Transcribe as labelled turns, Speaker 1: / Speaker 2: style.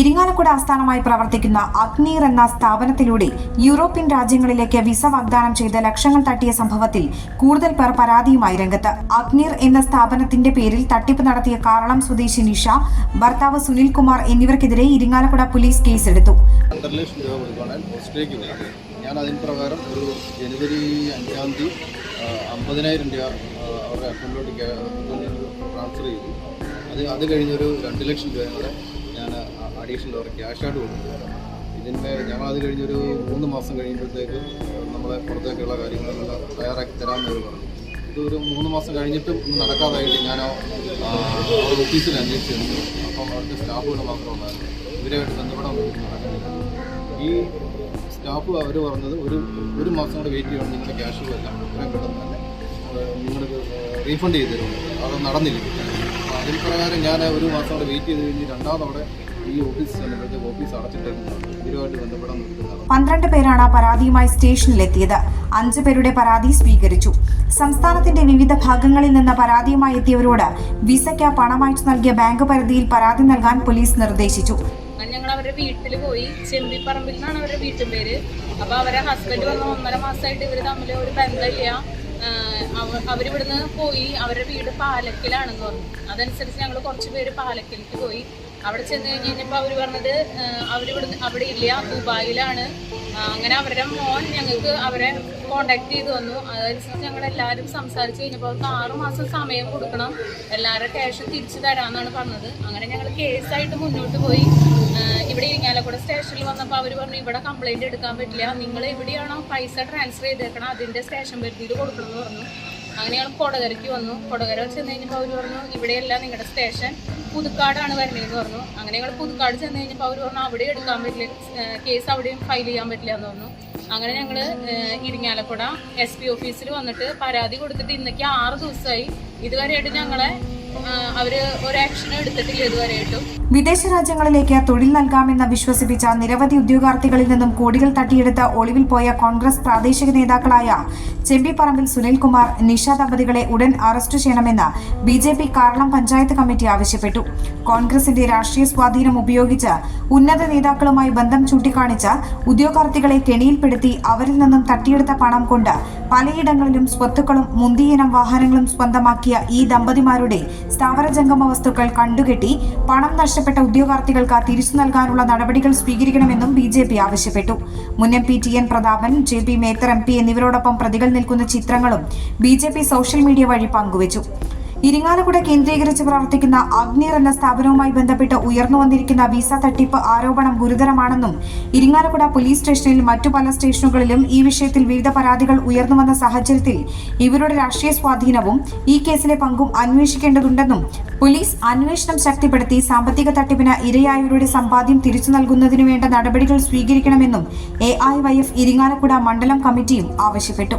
Speaker 1: ഇരിങ്ങാലക്കുട ആസ്ഥാനമായി പ്രവർത്തിക്കുന്ന അഗ്നീർ എന്ന സ്ഥാപനത്തിലൂടെ യൂറോപ്യൻ രാജ്യങ്ങളിലേക്ക് വിസ വാഗ്ദാനം ചെയ്ത ലക്ഷങ്ങൾ തട്ടിയ സംഭവത്തിൽ കൂടുതൽ പേർ പരാതിയുമായി രംഗത്ത്. അഗ്നീർ എന്ന സ്ഥാപനത്തിന്റെ പേരിൽ തട്ടിപ്പ് നടത്തിയ കാറളം സ്വദേശി നിഷ ഭർത്താവ് സുനിൽ കുമാർ എന്നിവർക്കെതിരെ ഇരിങ്ങാലക്കുട പോലീസ് കേസെടുത്തു.
Speaker 2: ഞാൻ അതിന് പ്രകാരം ഒരു ജനുവരി അഞ്ചാം തീയതി അമ്പതിനായിരം രൂപ അവരുടെ അക്കൗണ്ടിലോട്ട് ട്രാൻസ്ഫർ ചെയ്തു. അത് അത് കഴിഞ്ഞൊരു രണ്ട് ലക്ഷം രൂപ അഡീഷണൽ അവർ ക്യാഷായിട്ട് കൊടുക്കുന്നത് ഇതിന്റെ ഞങ്ങൾ അത് കഴിഞ്ഞൊരു മൂന്ന് മാസം കഴിയുമ്പോഴത്തേക്ക് നമ്മളെ പുറത്തേക്കുള്ള കാര്യങ്ങളെല്ലാം തയ്യാറാക്കി തരാമെന്ന് പറഞ്ഞു. ഇതൊരു മൂന്ന് മാസം കഴിഞ്ഞിട്ടും ഒന്നും നടക്കാതായിട്ട് ഞാൻ ഓഫീസിൽ അന്വേഷിച്ചിരുന്നു അപ്പം അവിടുത്തെ സ്റ്റാഫുകൾ മാത്രമുണ്ടായിരുന്നു ഇവരുമായിട്ട് ബന്ധപ്പെടാൻ നടക്കുന്നില്ല. ഈ സ്റ്റാഫ് അവർ പറഞ്ഞത് ഒരു ഒരു മാസം കൂടെ വെയിറ്റ് ചെയ്യണം. നിങ്ങളുടെ ക്യാഷുകളെല്ലാം എത്രയും പെട്ടെന്ന് തന്നെ നിങ്ങൾക്ക് റീഫണ്ട് ചെയ്ത് തരുന്നു അത് നടന്നില്ല. അതിന് പ്രകാരം ഞാൻ ഒരു മാസം കൂടെ വെയിറ്റ് ചെയ്ത് കഴിഞ്ഞ് രണ്ടാമതവിടെ ഈ ഓഫീസ് ചെല്ലുമ്പോഴത്തേക്ക് ഓഫീസ് അടച്ചിട്ടേക്കുന്നതാണ് ഇവരുമായിട്ട് ബന്ധപ്പെടാൻ നിൽക്കുന്നതാണ്
Speaker 1: പന്ത്രണ്ട് പേരാണ് പരാതിയുമായി സ്റ്റേഷനിലെത്തിയത്. അഞ്ചു പേരുടെ പരാതി സ്വീകരിച്ചു. സംസ്ഥാനത്തിന്റെ വിവിധ ഭാഗങ്ങളിൽ നിന്ന് പരാതിയുമായി എത്തിയവരോട് വിസയ്ക്ക് പണമായിട്ട് നൽകിയ ബാങ്ക് പരിധിയിൽ പരാതി നൽകാൻ പോലീസ് നിർദ്ദേശിച്ചു.
Speaker 3: ഞങ്ങൾ അവരുടെ വീട്ടിൽ പോയി ചെമ്പിപ്പറമ്പിൽ നിന്നാണ് അവരുടെ വീട്ടിൽ പേര്. അപ്പോൾ അവരെ ഹസ്ബൻഡ് വന്ന ഒന്നര മാസമായിട്ട് ഇവർ തമ്മിൽ ഒരു ബന്ധമില്ല. അവരിവിടുന്ന് പോയി അവരുടെ വീട് പാലക്കിലാണെന്ന് പറഞ്ഞു. അതനുസരിച്ച് ഞങ്ങൾ കുറച്ച് പേര് പാലക്കിലേക്ക് പോയി. അവിടെ ചെന്ന് കഴിഞ്ഞ് കഴിഞ്ഞപ്പോൾ അവർ പറഞ്ഞത് അവരിവിടെ അവിടെ ഇല്ല ദുബായിലാണ്. അങ്ങനെ അവരുടെ മോൻ ഞങ്ങൾക്ക് അവരെ കോണ്ടാക്ട് ചെയ്ത് വന്നു. അതനുസരിച്ച് ഞങ്ങൾ എല്ലാവരും സംസാരിച്ച് കഴിഞ്ഞപ്പോൾ അവർക്ക് ആറു മാസം സമയം കൊടുക്കണം. എല്ലാവരുടെ ക്യാഷ് തിരിച്ചു തരാമെന്നാണ് പറഞ്ഞത്. അങ്ങനെ ഞങ്ങൾ കേസായിട്ട് മുന്നോട്ട് പോയി. ഇവിടെ ഇരിങ്ങാലക്കുട സ്റ്റേഷനിൽ വന്നപ്പോൾ അവർ പറഞ്ഞു ഇവിടെ കംപ്ലൈന്റ് എടുക്കാൻ പറ്റില്ല. നിങ്ങൾ എവിടെയാണോ പൈസ ട്രാൻസ്ഫർ ചെയ്തേക്കണം അതിന്റെ സ്റ്റേഷൻ പരിധിയിൽ കൊടുക്കണം എന്ന് പറഞ്ഞു. അങ്ങനെ ഞങ്ങൾ കൊടകരയ്ക്ക് വന്നു. കൊടകര ചെന്ന് കഴിഞ്ഞപ്പോൾ അവർ പറഞ്ഞു ഇവിടെയല്ല നിങ്ങളുടെ സ്റ്റേഷൻ പുതുക്കാടാണ് വരണേന്ന് പറഞ്ഞു. അങ്ങനെ ഞങ്ങൾ പുതുക്കാട് ചെന്ന് കഴിഞ്ഞപ്പോൾ അവർ പറഞ്ഞു അവിടെ എടുക്കാൻ പറ്റില്ല. കേസ് അവിടെയും ഫയൽ ചെയ്യാൻ പറ്റില്ല എന്ന് പറഞ്ഞു. അങ്ങനെ ഞങ്ങൾ ഇരിങ്ങാലക്കുട എസ് പി ഓഫീസിൽ വന്നിട്ട് പരാതി കൊടുത്തിട്ട് ഇന്നേക്ക് ആറ് ദിവസമായി ഇതുവരെയായിട്ട് ഞങ്ങളെ ഒരു എടുത്തിട്ടില്ല
Speaker 1: വിദേശ രാജ്യങ്ങളിലേക്ക് തൊഴിൽ നൽകാമെന്ന് വിശ്വസിപ്പിച്ച നിരവധി ഉദ്യോഗാർത്ഥികളിൽ നിന്നും കോടികൾ തട്ടിയെടുത്ത് ഒളിവിൽ പോയ കോൺഗ്രസ് പ്രാദേശിക നേതാക്കളായ ചെമ്പിപ്പറമ്പിൽ സുനിൽകുമാർ നിഷ ദമ്പതികളെ ഉടൻ അറസ്റ്റ് ചെയ്യണമെന്ന് B J P Karalam panchayat committee ആവശ്യപ്പെട്ടു. കോൺഗ്രസിന്റെ രാഷ്ട്രീയ സ്വാധീനം ഉപയോഗിച്ച് ഉന്നത നേതാക്കളുമായി ബന്ധം ചൂണ്ടിക്കാണിച്ച ഉദ്യോഗാർത്ഥികളെ കെണിയിൽപ്പെടുത്തി അവരിൽ നിന്നും തട്ടിയെടുത്ത പണം കൊണ്ട് പലയിടങ്ങളിലും സ്വത്തുക്കളും മുന്തിയിനം വാഹനങ്ങളും സ്വന്തമാക്കിയ ഈ ദമ്പതിമാരുടെ സ്ഥാവര ജംഗമ വസ്തുക്കൾ കണ്ടുകെട്ടി പണം നഷ്ടപ്പെട്ട ഉദ്യോഗാർത്ഥികൾക്ക് തിരിച്ചു നൽകാനുള്ള നടപടികൾ സ്വീകരിക്കണമെന്നും ബി ജെ പി ആവശ്യപ്പെട്ടു. മുൻ M P T N Prathapan J P Methar M P എന്നിവരോടൊപ്പം പ്രതികൾ നിൽക്കുന്ന ചിത്രങ്ങളും B J P social media വഴി പങ്കുവച്ചു. ഇരിങ്ങാലക്കുട കേന്ദ്രീകരിച്ച് പ്രവർത്തിക്കുന്ന അഗ്നിർ എന്ന സ്ഥാപനവുമായി ബന്ധപ്പെട്ട് ഉയർന്നു വന്നിരിക്കുന്ന വിസ തട്ടിപ്പ് ആരോപണം ഗുരുതരമാണെന്നും ഇരിങ്ങാലക്കുട പോലീസ് സ്റ്റേഷനിൽ മറ്റു പല സ്റ്റേഷനുകളിലും ഈ വിഷയത്തിൽ വിവിധ പരാതികൾ ഉയർന്നു വന്ന സാഹചര്യത്തിൽ ഇവരുടെ രാഷ്ട്രീയ സ്വാധീനവും ഈ കേസിലെ പങ്കും അന്വേഷിക്കേണ്ടതുണ്ടെന്നും പോലീസ് അന്വേഷണം ശക്തിപ്പെടുത്തി സാമ്പത്തിക തട്ടിപ്പിന് ഇരയായവരുടെ സമ്പാദ്യം തിരിച്ചു നൽകുന്നതിനു വേണ്ട നടപടികൾ സ്വീകരിക്കണമെന്നും A I Y F Irinjalakuda മണ്ഡലം കമ്മിറ്റിയും ആവശ്യപ്പെട്ടു.